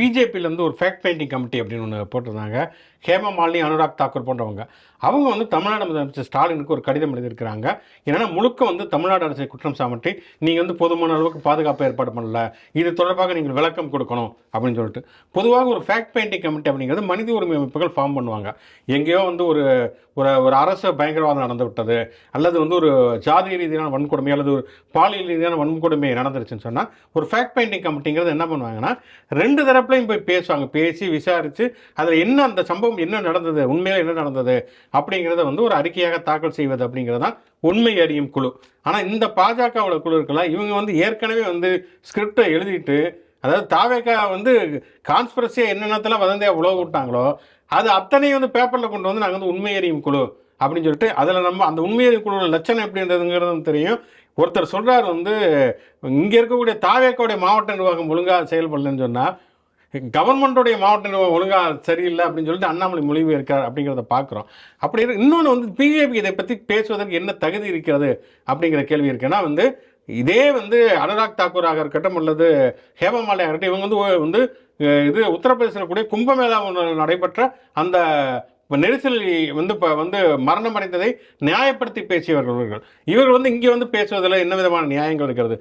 பிஜேபியிலேருந்து ஒரு fact painting committee அப்படின்னு ஒன்று போட்டிருந்தாங்க. ஹேமா மாலினி அனுராக் தாக்கூர் போன்றவங்க. அவங்க வந்து தமிழ்நாடு முதலமைச்சர் ஸ்டாலினுக்கு ஒரு கடிதம் எழுதியிருக்கிறாங்க. ஏன்னா முழுக்க வந்து தமிழ்நாடு அரசை குற்றம் சாமட்டி நீங்கள் வந்து போதுமான அளவுக்கு பாதுகாப்பு ஏற்பாடு பண்ணல. இது தொடர்பாக நீங்கள் விளக்கம் கொடுக்கணும் அப்படின்னு சொல்லிட்டு. பொதுவாக ஒரு ஃபேக்ட் பெயிண்டிங் கமிட்டி அப்படிங்கிறது மனித உரிமை அமைப்புகள் ஃபார்ம் பண்ணுவாங்க. எங்கேயோ வந்து ஒரு ஒரு ஒரு அரசு பயங்கரவாதம் நடந்து விட்டது அல்லது வந்து ஒரு ஜாதி ரீதியான வன்கொடுமை அல்லது ஒரு பாலியல் ரீதியான வன்கொடுமை நடந்துருச்சுன்னு சொன்னால் ஒரு ஃபேக்ட் பெயிண்டிங் கமிட்டிங்கிறது என்ன பண்ணுவாங்கன்னா ரெண்டு தரப்புலையும் போய் பேசுவாங்க. பேசி விசாரித்து அதில் என்ன அந்த சம்பவம் என்ன நடந்தது உண்மையில் என்ன நடந்தது அப்படிங்கிறத வந்து ஒரு அறிக்கையாக தாக்கல் செய்வது அப்படிங்கிறது தான் உண்மை அறியும் குழு. ஆனால் இந்த பாஜகவோட குழு இருக்கலாம் இவங்க வந்து ஏற்கனவே வந்து ஸ்கிரிப்டை எழுதிட்டு அதாவது தாவேக்கா வந்து கான்ஸ்பிரசியாக என்னென்னத்தெல்லாம் வதந்தியாக உழவு விட்டாங்களோ அது அத்தனையும் வந்து பேப்பரில் கொண்டு வந்து நாங்கள் வந்து உண்மை அறியும் குழு அப்படின்னு சொல்லிட்டு அதில் நம்ம அந்த உண்மை குழுவோட லட்சணம் எப்படின்றதுங்கிறதும் தெரியும். ஒருத்தர் சொல்கிறார் வந்து இங்கே இருக்கக்கூடிய தாவேக்கோடைய மாவட்ட நிர்வாகம் ஒழுங்காக செயல்படலன்னு சொன்னால் கவர்மெண்ட்டுடைய மாவட்ட நிர்வாகம் ஒழுங்காக சரியில்லை அப்படின்னு சொல்லிட்டு அண்ணாமலை மொழிவு இருக்கார் அப்படிங்கிறத பார்க்குறோம். அப்படி இருக்கு இன்னொன்று வந்து பிஜேபி இதை பற்றி பேசுவதற்கு என்ன தகுதி இருக்கிறது அப்படிங்கிற கேள்வி இருக்குன்னா வந்து இதே வந்து அனுராக் தாக்கூராக இருக்கட்டும் அல்லது ஹேமமாலையாக இருக்கட்டும் இவங்க வந்து வந்து இது உத்தரப்பிரதேசத்தில் கூடிய கும்பமேளா ஒன்று நடைபெற்ற அந்த நெரிசல் வந்து இப்போ வந்து மரணம் அடைந்ததை நியாயப்படுத்தி பேசியவர்கள் இவர்கள். இவர்கள் வந்து இங்கே வந்து பேசுவதில் என்ன விதமான நியாயங்கள் இருக்கிறது?